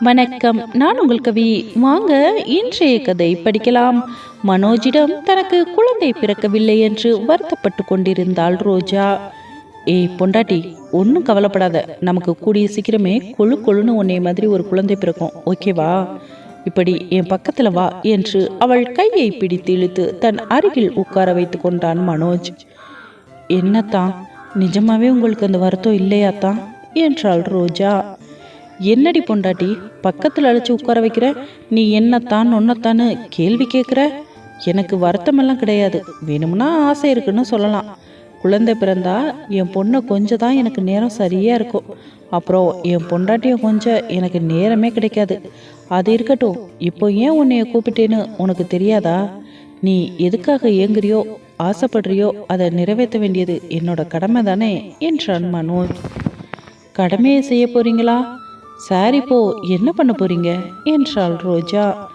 வணக்கம். நான் உங்கள் கவி. வாங்க இன்றைய கதை படிக்கலாம். மனோஜிடம் தனக்கு குழந்தை பிறக்கவில்லை என்று வருத்தப்பட்டு கொண்டிருந்தாள் ரோஜா. ஏய் பொண்டாட்டி ஒன்றும் கவலைப்படாத. நமக்கு கூடிய சீக்கிரமே கொழு கொழுன்னு உன்னை மாதிரி ஒரு குழந்தை பிறக்கும். ஓகேவா இப்படி என் பக்கத்தில் வா என்று அவள் கையை பிடித்து இழுத்து தன் அருகில் உட்கார வைத்து கொண்டான் மனோஜ். என்னத்தான் நிஜமாவே உங்களுக்கு அந்த வருத்தம் இல்லையாத்தான் என்றாள் ரோஜா. என்னடி பொண்டாட்டி பக்கத்தில் அழைச்சி உட்கார வைக்கிற? நீ என்னத்தான் ஒன்னத்தான்னு கேள்வி கேட்குற எனக்கு வருத்தமெல்லாம் கிடையாது. வேணும்னா ஆசை இருக்குன்னு சொல்லலாம். குழந்தை பிறந்தா என் பொண்ணை கொஞ்சம் தான் எனக்கு நேரம் சரியாக இருக்கும். அப்புறம் என் பொண்டாட்டியை கொஞ்சம் எனக்கு நேரமே கிடைக்காது. அது இருக்கட்டும். இப்போ ஏன் உன்னைய கூப்பிட்டேன்னு உனக்கு தெரியாதா? நீ எதுக்காக ஏங்குறியோ ஆசைப்படுறியோ அதை நிறைவேற்ற வேண்டியது என்னோட கடமை தானே என்றான் மனோஜ். கடமையை செய்ய போறீங்களா? சாரி இப்போ என்ன பண்ண போறீங்க? என்றாள் ரோஜா.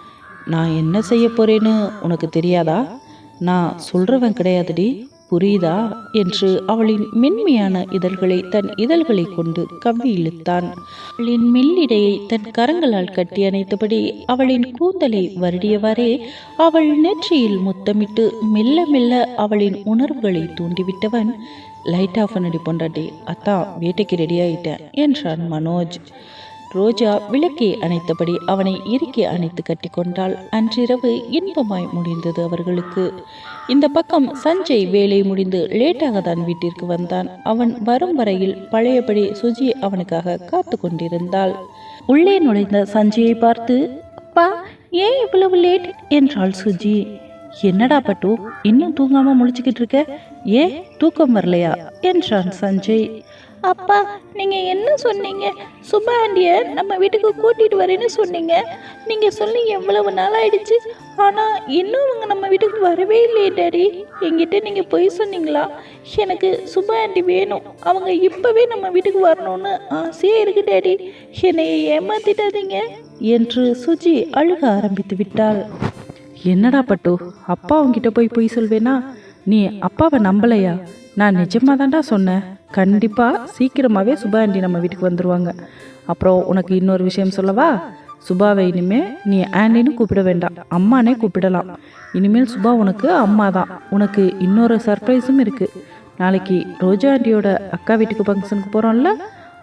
நான் என்ன செய்ய போறேன்னு உனக்கு தெரியாதா? நான் சொல்றவன் கிடையாதுடி. புரியுதா? என்று அவளின் மென்மையான இதழ்களை தன் இதழ்களை கொண்டு கவ்வி இழுத்தான். அவளின் மெல்லிடையை தன் கரங்களால் கட்டி அணைத்தபடி அவளின் கூந்தலை வருடியவாறே அவள் நெற்றியில் முத்தமிட்டு மெல்ல மெல்ல அவளின் உணர்வுகளை தூண்டிவிட்டவன் லைட் ஆஃப் பண்ணடி பொண்டாட்டி. அத்தான் வேட்டைக்கு ரெடி ஆயிட்டேன் என்றான் மனோஜ். ரோஜா விளக்கை அணைத்தபடி அவனை இறுக்கி அணைத்து கட்டிக்கொண்டாள். அன்றிரவு இன்பமாய் முடிந்தது அவர்களுக்கு. இந்த பக்கம் சஞ்சய் வேலை முடிந்து லேட்டாக தான் வீட்டிற்கு வந்தான். அவன் வரும் வரையில் பழையபடி சுஜி அவனுக்காக காத்து கொண்டிருந்தாள். உள்ளே நுழைந்த சஞ்சயை பார்த்து அப்பா ஏன் இவ்வளவு லேட்? என்றாள் சுஜி. என்னடா பட்டு இன்னும் தூங்காம முழிச்சுக்கிட்டு இருக்க? ஏன் தூக்கம் வரலையா? என்றான் சஞ்சய். அப்பா நீங்கள் என்ன சொன்னீங்க? சுபா ஆண்டியை நம்ம வீட்டுக்கு கூட்டிகிட்டு வரேன்னு சொன்னீங்க. நீங்கள் சொல்லி எவ்வளவு நாள் ஆயிடுச்சு ஆனால் இன்னும் அவங்க நம்ம வீட்டுக்கு வரவே இல்லையே டாடி. என்கிட்ட நீங்கள் பொய் சொன்னீங்களா? எனக்கு சுபா ஆண்டி வேணும். அவங்க இப்போவே நம்ம வீட்டுக்கு வரணும்னு ஆசையே இருக்கு டாடி. என்னை ஏமாத்திட்டாதீங்க என்று சுஜி அழுக ஆரம்பித்து விட்டாள். என்னடா பட்டு அப்பா உங்ககிட்ட போய் பொய் சொல்வேனா? நீ அப்பாவை நம்பலையா? நான் நிஜமாக தான்டா சொன்னேன். கண்டிப்பாக சீக்கிரமாகவே சுபா ஆண்டி நம்ம வீட்டுக்கு வந்துடுவாங்க அப்புறம் உனக்கு இன்னொரு விஷயம் சொல்லவா? சுபாவை இனிமேல் நீ ஆண்டின்னு கூப்பிட வேண்டாம். அம்மானே கூப்பிடலாம். இனிமேல் சுபா உனக்கு அம்மா தான். உனக்கு இன்னொரு சர்ப்ரைஸும் இருக்குது நாளைக்கு ரோஜா ஆண்டியோட அக்கா வீட்டுக்கு ஃபங்க்ஷனுக்கு போகிறோம்ல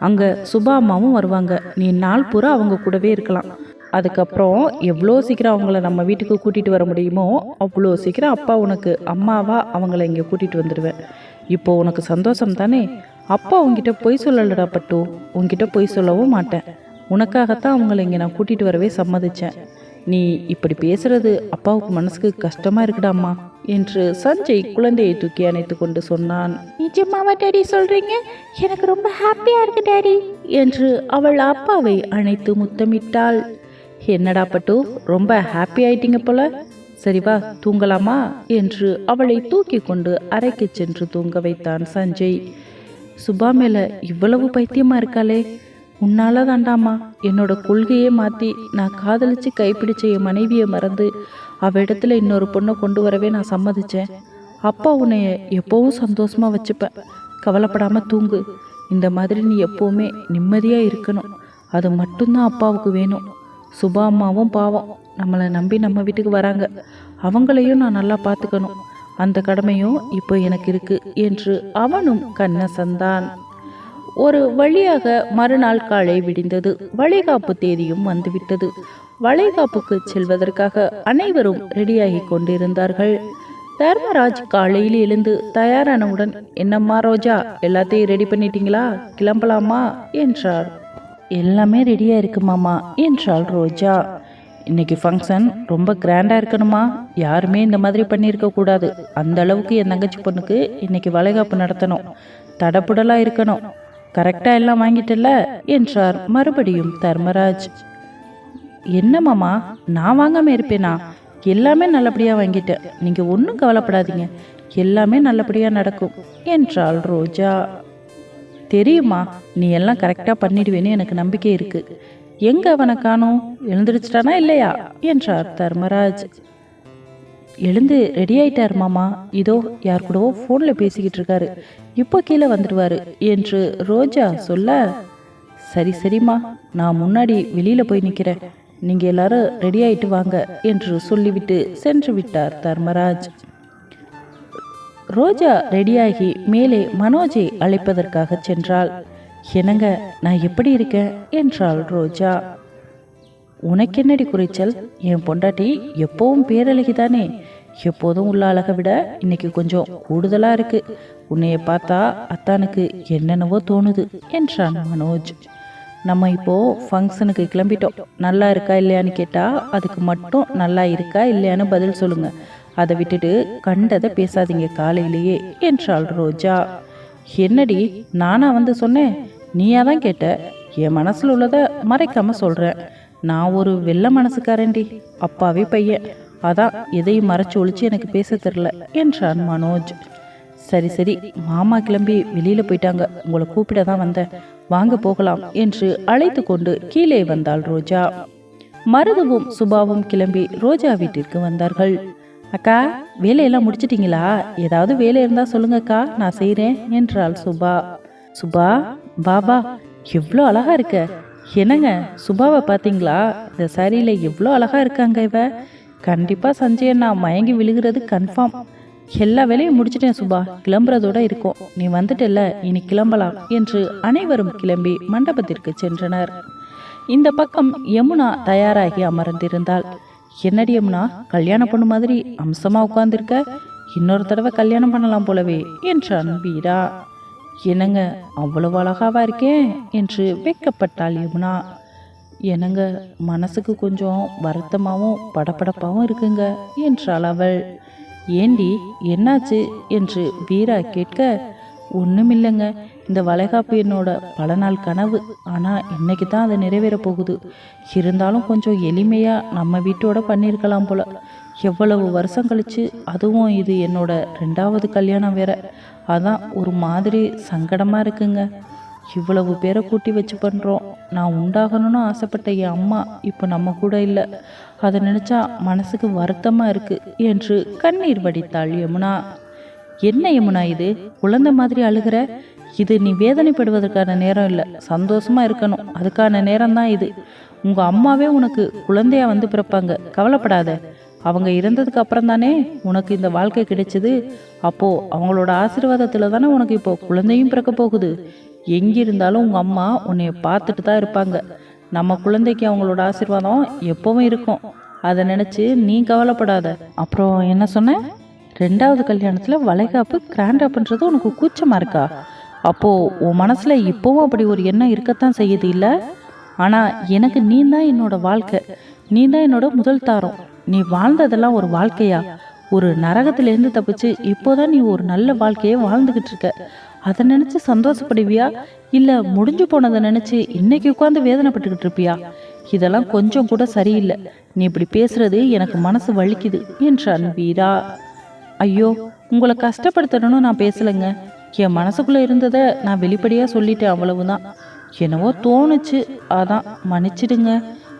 அங்கே சுபா அம்மாவும் வருவாங்க. நீ நாள் பூரா அவங்க கூடவே இருக்கலாம். அதுக்கப்புறம் எவ்வளோ சீக்கிரம் அவங்கள நம்ம வீட்டுக்கு கூட்டிகிட்டு வர முடியுமோ அவ்வளோ சீக்கிரம் அப்பா உனக்கு அம்மாவா அவங்கள இங்கே கூட்டிகிட்டு வந்துடுவேன் இப்போ உனக்கு சந்தோஷம் தானே அப்பா உங்ககிட்ட பொய் சொல்லலடா பட்டு. உங்ககிட்ட பொய் சொல்லவும் மாட்டேன். உனக்காகத்தான் அவங்கள இங்கே நான் கூட்டிகிட்டு வரவே சம்மதிச்சேன். நீ இப்படி பேசுறது அப்பாவுக்கு மனசுக்கு கஷ்டமா இருக்குடாம்மா? என்று சஞ்சய் குழந்தையை தூக்கி அணைத்து கொண்டு சொன்னான். நிஜமாவா டாடி சொல்றீங்க? எனக்கு ரொம்ப ஹாப்பியா இருக்கு டாடி. என்று அவள் அப்பாவை அணைத்து முத்தமிட்டாள். என்னடா பட்டு ரொம்ப ஹாப்பி ஆயிட்டீங்க போல? சரி வா தூங்கலாமா? என்று அவளை தூக்கி கொண்டு அறைக்கு சென்று தூங்க வைத்தான் சஞ்சய். சுபா மேல இவ்வளவு பைத்தியமா இருக்காளே உன்னால தாண்டாமா? என்னோட கொள்கையே மாத்தி நான் காதலிச்சு கைப்பிடிச்ச என் மனைவியை மறந்து அவ இடத்துல இன்னொரு பொண்ணை கொண்டு வரவே நான் சம்மதிச்சேன். அப்பா உன்னைய எப்பவும் சந்தோஷமா வச்சுப்பேன் கவலைப்படாம தூங்கு. இந்த மாதிரி நீ எப்பவுமே நிம்மதியா இருக்கணும். அது மட்டும்தான் அப்பாவுக்கு வேணும். சுபா அம்மாவும் பாவம். நம்மளை நம்பி நம்ம வீட்டுக்கு வராங்க. அவங்களையும் நான் நல்லா பார்த்துக்கணும். அந்த கடமையும் இப்போ எனக்கு இருக்கு என்று அவனும் கண்ண சந்தான் ஒரு வழியாக மறுநாள் காலை விடிந்தது. வளைகாப்பு தேதியும் வந்துவிட்டது. வளைகாப்புக்கு செல்வதற்காக அனைவரும் ரெடியாகி கொண்டிருந்தார்கள். தர்மராஜ் காலையில் எழுந்து தயாரானவுடன் என்னம்மா ரோஜா எல்லாத்தையும் ரெடி பண்ணிட்டீங்களா? கிளம்பலாமா? என்றார். எல்லாமே ரெடியா இருக்கு மாமா என்றாள் ரோஜா. இன்னைக்கு ஃபங்க்ஷன் ரொம்ப கிராண்டா இருக்கணுமா? யாருமே இந்த மாதிரி பண்ணியிருக்க கூடாது. அந்த அளவுக்கு என் தங்கச்சி பொண்ணுக்கு இன்னைக்கு வளைகாப்பு நடத்தணும். தடப்புடலா இருக்கணும். கரெக்டாக எல்லாம் வாங்கிட்டல என்றார் மறுபடியும் தர்மராஜ். என்ன மாமா? நான் வாங்காம இருப்பேனா? எல்லாமே நல்லபடியாக வாங்கிட்டேன். நீங்கள் ஒன்றும் கவலைப்படாதீங்க. எல்லாமே நல்லபடியாக நடக்கும் என்றாள் ரோஜா. தெரியுமா? நீ எல்லாம் கரெக்டாக பண்ணிடுவேன்னு எனக்கு நம்பிக்கை இருக்கு. எங்க அவனை காணோம்? எழுந்திருச்சிட்டானா இல்லையா? என்றார் தர்மராஜ். எழுந்து ரெடி ஆயிட்டார் மாமா. இதோ யார் கூடவோ ஃபோனில் பேசிக்கிட்டு இருக்காரு. இப்போ கீழே வந்துடுவாரு என்று ரோஜா சொல்ல சரி சரிம்மா. நான் முன்னாடி வெளியில் போய் நிற்கிறேன் நீங்கள் எல்லாரும் ரெடி ஆயிட்டு வாங்க என்று சொல்லிவிட்டு சென்று விட்டார் தர்மராஜ். ரோஜா ரெடியாகி மேலே மனோஜை அழைப்பதற்காக சென்றாள். என்னங்க நான் எப்படி இருக்கேன்? என்றாள் ரோஜா. உனக்கு என்னடி குறைச்சல்? என் பொண்டாட்டி எப்பவும் பேரழகி தானே எப்போதும் உள்ள அழகை விட இன்னைக்கு கொஞ்சம் கூடுதலாக இருக்கு. உன்னைய பார்த்தா அத்தானுக்கு என்னென்னவோ தோணுது என்றான் மனோஜ். நம்ம இப்போ ஃபங்க்ஷனுக்கு கிளம்பிட்டோம். நல்லா இருக்கா இல்லையான்னு கேட்டால் அதுக்கு மட்டும் நல்லா இருக்கா இல்லையான்னு பதில் சொல்லுங்க. அதை விட்டுட்டு கண்டதை பேசாதீங்க காலையிலேயே என்றாள் ரோஜா. என்னடி நானா வந்து சொன்னேன்? நீயா தான் கேட்ட. என் மனசில் உள்ளதை மறைக்காம சொல்கிறேன் நான் ஒரு வெள்ளை மனசுக்காரன்டி அப்பாவே பையன். அதான் எதையும் மறைச்சு ஒழிச்சு எனக்கு பேச தெரில என்றான் மனோஜ். சரி சரி மாமா கிளம்பி வெளியில் போயிட்டாங்க. உங்களை கூப்பிட தான் வந்தேன். வாங்க போகலாம் என்று அழைத்து கொண்டு கீழே வந்தாள் ரோஜா. மருதுவும் சுபாவும் கிளம்பி ரோஜா வீட்டிற்கு வந்தார்கள். அக்கா வேலையெல்லாம் முடிச்சிட்டீங்களா? ஏதாவது வேலை இருந்தா சொல்லுங்கக்கா நான் செய்கிறேன் என்றாள் சுபா. சுபா பாபா எவ்வளோ அழகா இருக்க. என்னங்க சுபாவை பார்த்தீங்களா? இந்த சாரியில எவ்வளோ அழகா இருக்காங்க இவ. கண்டிப்பாக சஞ்சய் நான் மயங்கி விழுகிறது கன்ஃபார்ம் எல்லா வேலையும் முடிச்சிட்டேன் சுபா. கிளம்புறதோட இருக்கும். நீ வந்துட்டல்ல இனி கிளம்பலாம் என்று அனைவரும் கிளம்பி மண்டபத்திற்கு சென்றனர். இந்த பக்கம் யமுனா தயாராகி அமர்ந்திருந்தாள். என்னடி யமுனா கல்யாணம் பொண்ணு மாதிரி அம்சமாக உட்காந்துருக்க இன்னொரு தடவை கல்யாணம் பண்ணலாம் போலவே என்றான் வீரா என்னங்க அவ்வளவு அழகாவா இருக்கேன் என்று வெட்கப்பட்டாள் யமுனா. என்னங்க மனசுக்கு கொஞ்சம் வருத்தமாகவும் படபடப்பாகவும் இருக்குங்க என்றாள் அவள். ஏண்டி என்னாச்சு என்று வீரா கேட்க ஒன்றுமில்லைங்க இந்த வளைகாப்பு என்னோட பல நாள் கனவு. ஆனால் இன்னைக்கு தான் அது நிறைவேற போகுது. இருந்தாலும் கொஞ்சம் எளிமையாக நம்ம வீட்டோட பண்ணியிருக்கலாம் போல. எவ்வளவு வருஷம் கழித்து அதுவும் இது என்னோட ரெண்டாவது கல்யாணம் வேற. அதான் ஒரு மாதிரி சங்கடமாக இருக்குங்க. இவ்வளவு பேரை கூட்டி வச்சு பண்ணுறோம் நான் உண்டாகணும்னு ஆசைப்பட்ட என் அம்மா இப்போ நம்ம கூட இல்லை. அதை நினச்சா மனசுக்கு வருத்தமாக இருக்குது என்று கண்ணீர் வடித்தாள் யமுனா. என்ன யமுனா இது? குழந்தை மாதிரி அழுகிற? இது நீ வேதனைப்படுவதற்கான நேரம் இல்லை. சந்தோஷமாக இருக்கணும். அதுக்கான நேரம் தான் இது. உங்கள் அம்மாவே உனக்கு குழந்தையா வந்து பிறப்பாங்க. கவலைப்படாத. அவங்க இறந்ததுக்கு அப்புறம் தானே உனக்கு இந்த வாழ்க்கை கிடைச்சது? அப்போது அவங்களோட ஆசீர்வாதத்தில் தானே உனக்கு இப்போ குழந்தையும் பிறக்க போகுது. எங்கிருந்தாலும் உங்கள் அம்மா உன்னைய பார்த்துட்டு தான் இருப்பாங்க. நம்ம குழந்தைக்கு அவங்களோட ஆசீர்வாதம் எப்பவும் இருக்கும். அதை நினச்சி நீ கவலைப்படாத. அப்புறம் என்ன சொன்ன? ரெண்டாவது கல்யாணத்தில் வளைகாப்பு கிராண்டா பண்றது உனக்கு கூச்சமாக இருக்கா? அப்போது உன் மனசில் இப்போவும் அப்படி ஒரு எண்ணம் இருக்கத்தான் செய்யுது இல்லை? ஆனால் எனக்கு நீ தான் என்னோட வாழ்க்கை. நீ தான் என்னோட முதல் தாரம். நீ வாழ்ந்ததெல்லாம் ஒரு வாழ்க்கையா? ஒரு நரகத்திலேருந்து தப்பிச்சு இப்போதான் நீ ஒரு நல்ல வாழ்க்கையை வாழ்ந்துக்கிட்டு இருக்க. அதை நினச்சி சந்தோஷப்படுவியா? இல்லை முடிஞ்சு போனதை நினச்சி இன்னைக்கு உட்காந்து வேதனைப்பட்டுக்கிட்டு இருப்பியா? இதெல்லாம் கொஞ்சம் கூட சரியில்லை. நீ இப்படி பேசுறது எனக்கு மனசு வலிக்குது என்றான் வீரா. ஐயோ உங்களை கஷ்டப்படுத்தணும்னு நான் பேசலைங்க. என் மனசுக்குள்ளே இருந்ததை நான் வெளிப்படையாக சொல்லிட்டேன் அவ்வளவுதான். என்னவோ தோணுச்சு அதான் மன்னிச்சிடுங்க.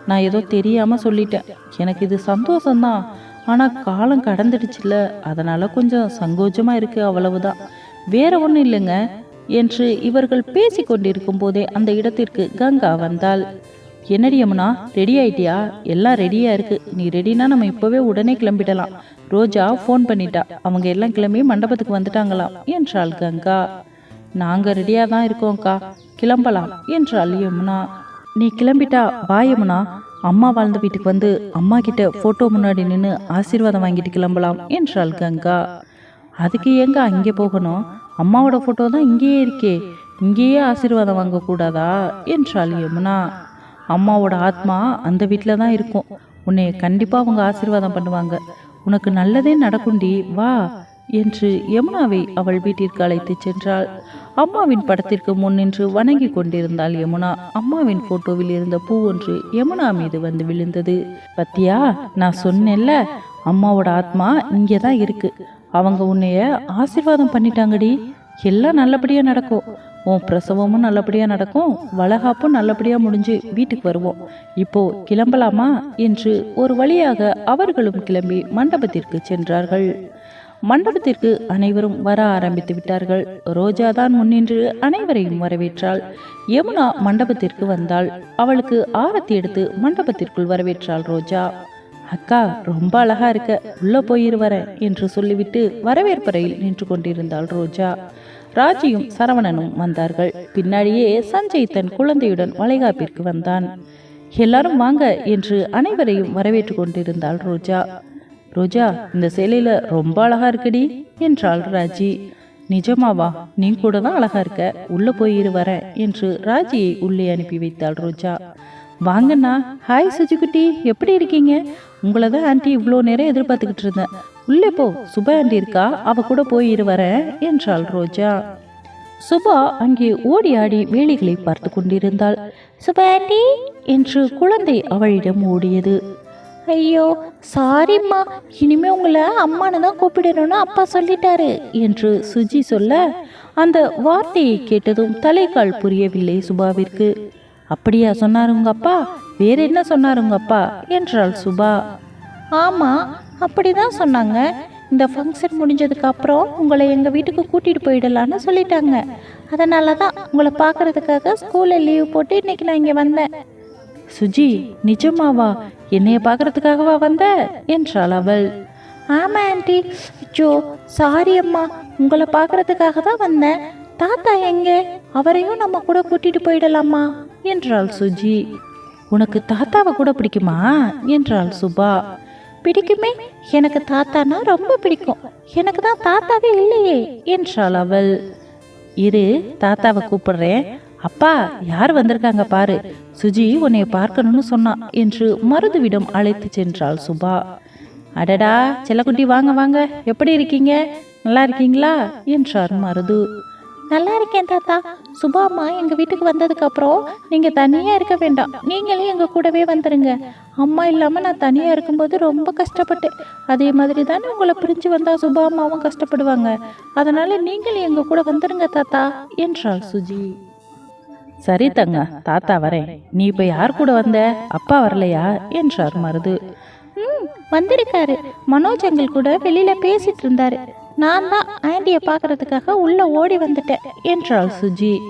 நான் ஏதோ தெரியாமல் சொல்லிட்டேன். எனக்கு இது சந்தோஷம்தான். ஆனால் காலம் கடந்துடுச்சுல அதனால் கொஞ்சம் சங்கோஜமாக இருக்குது அவ்வளவுதான். வேற ஒன்றும் இல்லைங்க. என்று இவர்கள் பேசி கொண்டிருக்கும் போதே அந்த இடத்திற்கு கங்கா வந்தாள். என்னடி யமுனா ரெடி ஆயிட்டியா? எல்லாம் ரெடியா இருக்கு. நீ ரெடினா நம்ம இப்பவே உடனே கிளம்பிடலாம். ரோஜா ஃபோன் பண்ணிட்டா. அவங்க எல்லாம் கிளம்பி மண்டபத்துக்கு வந்துட்டாங்களாம். என்றாள் கங்கா. நாங்கள் ரெடியாக தான் இருக்கோம்க்கா கிளம்பலாம் என்றாள் யமுனா. நீ கிளம்பிட்டா வா யமுனா. அம்மா வாழ்ந்த வீட்டுக்கு வந்து அம்மா கிட்ட போட்டோ முன்னாடி நின்று ஆசீர்வாதம் வாங்கிட்டு கிளம்பலாம் என்றாள் கங்கா. அதுக்கு எங்க அங்கே போகணும்? அம்மாவோட ஃபோட்டோ தான் இங்கேயே இருக்கே. இங்கேயே ஆசீர்வாதம் வாங்கக்கூடாதா? என்றாள் யமுனா. அம்மாவோட ஆத்மா அந்த வீட்டில் தான் இருக்கும். உன்னை கண்டிப்பாக அவங்க ஆசீர்வாதம் பண்ணுவாங்க. உனக்கு நல்லதே நடக்குண்டி வா என்று யமுனாவை அவள் வீட்டிற்கு அழைத்துச் சென்றாள். அம்மாவின் படத்திற்கு முன் நின்று வணங்கி கொண்டிருந்தாள் யமுனா. அம்மாவின் போட்டோவில் இருந்த பூ ஒன்று யமுனா மீது வந்து விழுந்தது. பத்தியா நான் சொன்னேன்ல அம்மாவோட ஆத்மா இங்கே தான் இருக்கு. அவங்க உன்னைய ஆசீர்வாதம் பண்ணிட்டாங்கடி. எல்லாம் நல்லபடியாக நடக்கும். உன் பிரசவமும் நல்லபடியாக நடக்கும் வளகாப்பும் நல்லபடியாக முடிஞ்சு வீட்டுக்கு வருவோம். இப்போ கிளம்பலாமா? என்று ஒரு வழியாக அவர்களும் கிளம்பி மண்டபத்திற்கு சென்றார்கள். மண்டபத்திற்கு அனைவரும் வர ஆரம்பித்து விட்டார்கள். ரோஜா தான் முன்னின்று அனைவரையும் வரவேற்றாள். யமுனா மண்டபத்திற்கு வந்தாள். அவளுக்கு ஆரத்தி எடுத்து மண்டபத்திற்குள் வரவேற்றாள் ரோஜா. அக்கா ரொம்ப அழகா இருக்க. உள்ள போயிரு என்று சொல்லிவிட்டு வரவேற்பறையில் நின்று கொண்டிருந்தாள் ரோஜா. ராஜியும் சரவணனும் வந்தார்கள். பின்னாடியே சஞ்சய் தன் குழந்தையுடன் வளைகாப்பிற்கு வந்தான். எல்லாரும் வாங்க என்று அனைவரையும் வரவேற்று கொண்டிருந்தாள் ரோஜா. ரோஜா இந்த சேலையில ரொம்ப அழகா இருக்குடி என்றாள் ராஜி. நிஜமாவா நீ கூட தான் அழகா இருக்க உள்ள போயிரு வர என்று ராஜியை உள்ளே அனுப்பி வைத்தாள் ரோஜா. வாங்கண்ணா ஹாய் சுஜிக்குட்டி எப்படி இருக்கீங்க? உங்களை தான் ஆண்டி இவ்வளோ நேரம் எதிர்பார்த்துக்கிட்டு இருந்தேன். உள்ளே போ சுபா ஆண்டி இருக்கா அவ கூட போயிரு வரேன் என்றாள் ரோஜா. சுபா அங்கே ஓடி ஆடி வேலைகளை பார்த்து கொண்டிருந்தாள். சுபா ஆண்டி என்று குழந்தை அவளிடம் ஓடியது. ஐயோ சாரிம்மா இனிமே உங்களை அம்மானு தான் கூப்பிடணும்னு அப்பா சொல்லிட்டாரு என்று சுஜி சொல்ல அந்த வார்த்தையை கேட்டதும் தலைக்கால் புரியவில்லை சுபாவிற்கு. அப்படியா சொன்னார் உங்க அப்பா? வேற என்ன சொன்னார் உங்க அப்பா? என்றாள் சுபா. ஆமாம் அப்படி தான் சொன்னாங்க. இந்த ஃபங்க்ஷன் முடிஞ்சதுக்கு அப்புறம் உங்களை எங்கள் வீட்டுக்கு கூட்டிகிட்டு போயிடலான்னு சொல்லிட்டாங்க. அதனால தான் உங்களை பார்க்கறதுக்காக ஸ்கூலில் லீவ் போட்டு இன்னைக்கு நான் இங்கே வந்தேன். சுஜி நிஜமாவா? என்னைய பார்க்கறதுக்காகவா வந்த? என்றாள் அவள். ஆமா ஆண்டி. அச்சோ சாரி அம்மா. உங்களை பார்க்கறதுக்காக தான் வந்தேன். தாத்தா எங்கே? அவரையும் நம்ம கூட கூட்டிட்டு போயிடலாமா? என்றாள் சுஜி. உனக்கு தாத்தாவை கூட பிடிக்குமா? என்றாள் சுபா. பிடிக்குமே? எனக்கு தாத்தானா ரொம்ப பிடிக்கும். எனக்கு தான் தாத்தாவே இல்லையே என்றாள் அவள். இரு தாத்தாவை கூப்பிடுறேன். அப்பா யார் வந்திருக்காங்க பாரு. சுஜி உன்னை பார்க்கணும்னு சொன்னான் என்று மருதுவிடம் அழைத்து சென்றாள் சுபா. அடடா செல்லக்குட்டி வாங்க வாங்க. எப்படி இருக்கீங்க? நல்லா இருக்கீங்களா? என்றார் மருது. நல்லா இருக்கேன் தாத்தா. சுபா அம்மா எங்கள் வீட்டுக்கு வந்ததுக்கப்புறம் நீங்கள் தனியாக இருக்க வேண்டாம். நீங்களே எங்கள் கூடவே வந்துடுங்க அம்மா இல்லாமல் நான் தனியாக இருக்கும்போது ரொம்ப கஷ்டப்பட்டேன் அதே மாதிரி தானே உங்களை பிரிஞ்சு வந்தால் சுபா அம்மாவும் கஷ்டப்படுவாங்க. அதனால நீங்களே எங்கள் கூட வந்துடுங்க தாத்தா என்றாள் சுஜி. சரி தங்க தாத்தா வரேன். நீ இப்போ யார் கூட வந்த? அப்பா வரலையா? என்றார் மருது. ம் வந்திருக்காரு. மனோஜ் அங்கிள் கூட வெளியில பேசிட்டு இருந்தாரு. நான் தான் ஆண்டியை பார்க்கறதுக்காக உள்ள ஓடி வந்துட்டேன் என்றாள் சுஜி.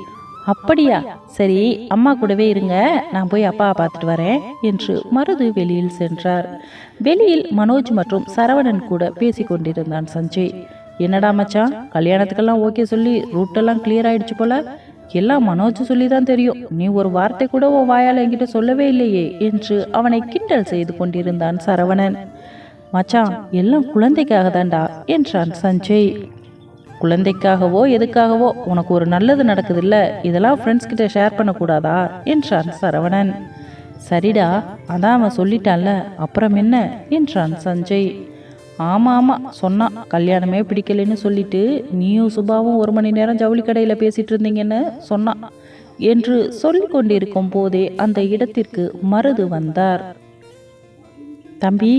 அப்படியா? சரி அம்மா கூடவே இருங்க. நான் போய் அப்பாவை பார்த்துட்டு வரேன் என்று மருது வெளியில் சென்றார். வெளியில் மனோஜ் மற்றும் சரவணன் கூட பேசி கொண்டிருந்தான் சஞ்சய். என்னடா மச்சான்? கல்யாணத்துக்கெல்லாம் ஓகே சொல்லி ரூட்டெல்லாம் கிளியர் ஆயிடுச்சு போல? எல்லாம் மனோஜ் சொல்லி தான் தெரியும். நீ ஒரு வார்த்தை கூட உன் வாயால் என்கிட்ட சொல்லவே இல்லையே என்று அவனை கிண்டல் செய்து கொண்டிருந்தான் சரவணன். மச்சான் எல்லாம் குழந்தைக்காக தான்டா என்றான் சஞ்சய். குழந்தைக்காகவோ எதுக்காகவோ உனக்கு ஒரு நல்லது நடக்குது இல்லை இதெல்லாம் ஃப்ரெண்ட்ஸ் கிட்ட ஷேர் பண்ணக்கூடாதா? என்றான் சரவணன். சரிடா அதான் அவன் சொல்லிட்டான்ல அப்புறம் என்ன? என்றான் சஞ்சய். ஆமாம் ஆமாம் சொன்னான் கல்யாணமே பிடிக்கலைன்னு சொல்லிட்டு நீயும் சுபாவும் ஒரு மணி நேரம் ஜவுளி கடையில் பேசிகிட்டு இருந்தீங்கன்னு சொன்னான் என்று சொல்லி கொண்டிருக்கும் போதே அந்த இடத்திற்கு மருது வந்தார். தம்பி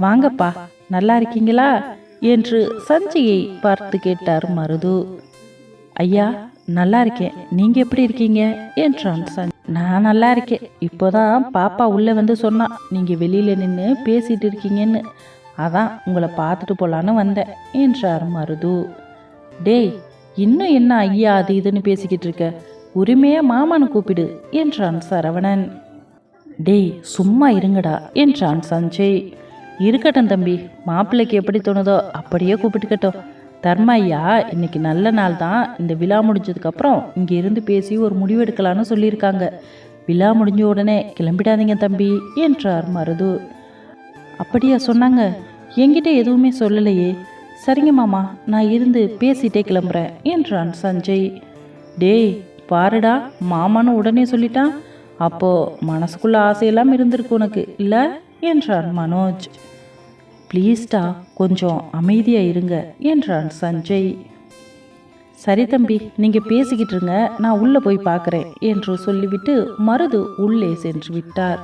வாங்கப்பா நல்லா இருக்கீங்களா? என்று சஞ்சயை பார்த்து கேட்டார் மருது. ஐயா நல்லா இருக்கேன். நீங்க எப்படி இருக்கீங்க? என்றான் சஞ்சய் நான் நல்லா இருக்கேன். இப்போதான் பாப்பா உள்ளே வந்து சொன்னா நீங்கள் வெளியில் நின்று பேசிட்டு இருக்கீங்கன்னு. அதான் உங்களை பார்த்துட்டு போகலான்னு வந்தேன் என்றார் மருது. டேய் இன்னும் என்ன ஐயா அது இதுன்னு பேசிக்கிட்டு இருக்க? உரிமையாக மாமான்னு கூப்பிடு என்றான் சரவணன். டேய் சும்மா இருங்கடா என்றான் சஞ்சய். இருக்கட்டும் தம்பி. மாப்பிள்ளைக்கு எப்படி தோணுதோ அப்படியே கூப்பிட்டுக்கட்டும். தர்மா ஐயா இன்னைக்கு நல்ல நாள் தான். இந்த விழா முடிஞ்சதுக்கப்புறம் இங்கே இருந்து பேசி ஒரு முடிவெடுக்கலான்னு சொல்லியிருக்காங்க. விழா முடிஞ்ச உடனே கிளம்பிடாதீங்க தம்பி என்றார் மருது. அப்படியா சொன்னாங்க. என்கிட்ட எதுவுமே சொல்லலையே. சரிங்க மாமா நான் இருந்து பேசிட்டே கிளம்புறேன் என்றான் சஞ்சய். டேய் பாருடா மாமான்னு உடனே சொல்லிட்டான். அப்போ மனசுக்குள்ள ஆசையெல்லாம் இருந்திருக்கு உனக்கு இல்லை? என்றான் மனோஜ். ப்ளீஸ்டா கொஞ்சம் அமைதியாக இருங்க என்றான் சஞ்சய். சரி தம்பி நீங்கள் பேசிக்கிட்டு இருங்க நான் உள்ளே போய் பார்க்கறேன் என்று சொல்லிவிட்டு மருது உள்ளே சென்று விட்டார்.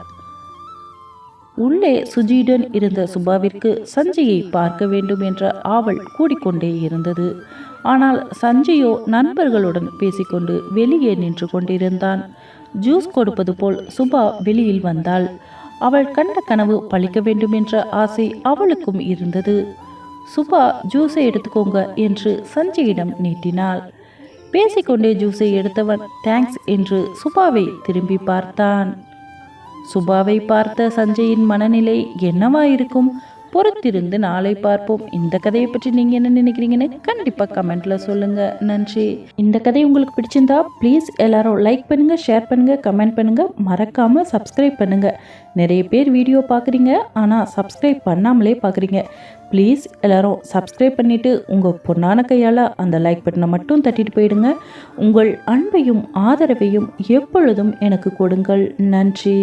உள்ளே சுஜியுடன் இருந்த சுபாவிற்கு சஞ்சயை பார்க்க வேண்டும் என்ற ஆவல் கூடிக்கொண்டே இருந்தது. ஆனால் சஞ்சயோ நண்பர்களுடன் பேசிக்கொண்டு வெளியே நின்று கொண்டிருந்தான். ஜூஸ் கொடுப்பது போல் சுபா வெளியில் வந்தாள். அவள் கண்ட கனவு பழிக்க வேண்டும் என்ற ஆசை அவளுக்கும் இருந்தது. சுபா ஜூஸை எடுத்துக்கோங்க என்று சஞ்சயிடம் நீட்டினாள். பேசிக்கொண்டே ஜூஸை எடுத்தவன் தேங்க்ஸ் என்று சுபாவை திரும்பி பார்த்தான். சுபாவை பார்த்த சஞ்சயின் மனநிலை என்னவா இருக்கும் பொறுத்திருந்து நாளை பார்ப்போம். இந்த கதையை பற்றி நீங்கள் என்ன நினைக்கிறீங்கன்னு கண்டிப்பாக கமெண்ட்டில் சொல்லுங்கள் நன்றி. இந்த கதை உங்களுக்கு பிடிச்சிருந்தா ப்ளீஸ் எல்லாரும் லைக் பண்ணுங்கள் ஷேர் பண்ணுங்கள் கமெண்ட் பண்ணுங்கள் மறக்காமல் சப்ஸ்கிரைப் பண்ணுங்கள் நிறைய பேர் வீடியோ பார்க்குறீங்க ஆனால் சப்ஸ்கிரைப் பண்ணாமலே பார்க்குறீங்க. ப்ளீஸ் எல்லோரும் சப்ஸ்கிரைப் பண்ணிவிட்டு உங்கள் பொண்ணான கையால் அந்த லைக் பட்டனை மட்டும் தட்டிட்டு போயிடுங்க. உங்கள் அன்பையும் ஆதரவையும் எப்பொழுதும் எனக்கு கொடுங்கள். நன்றி.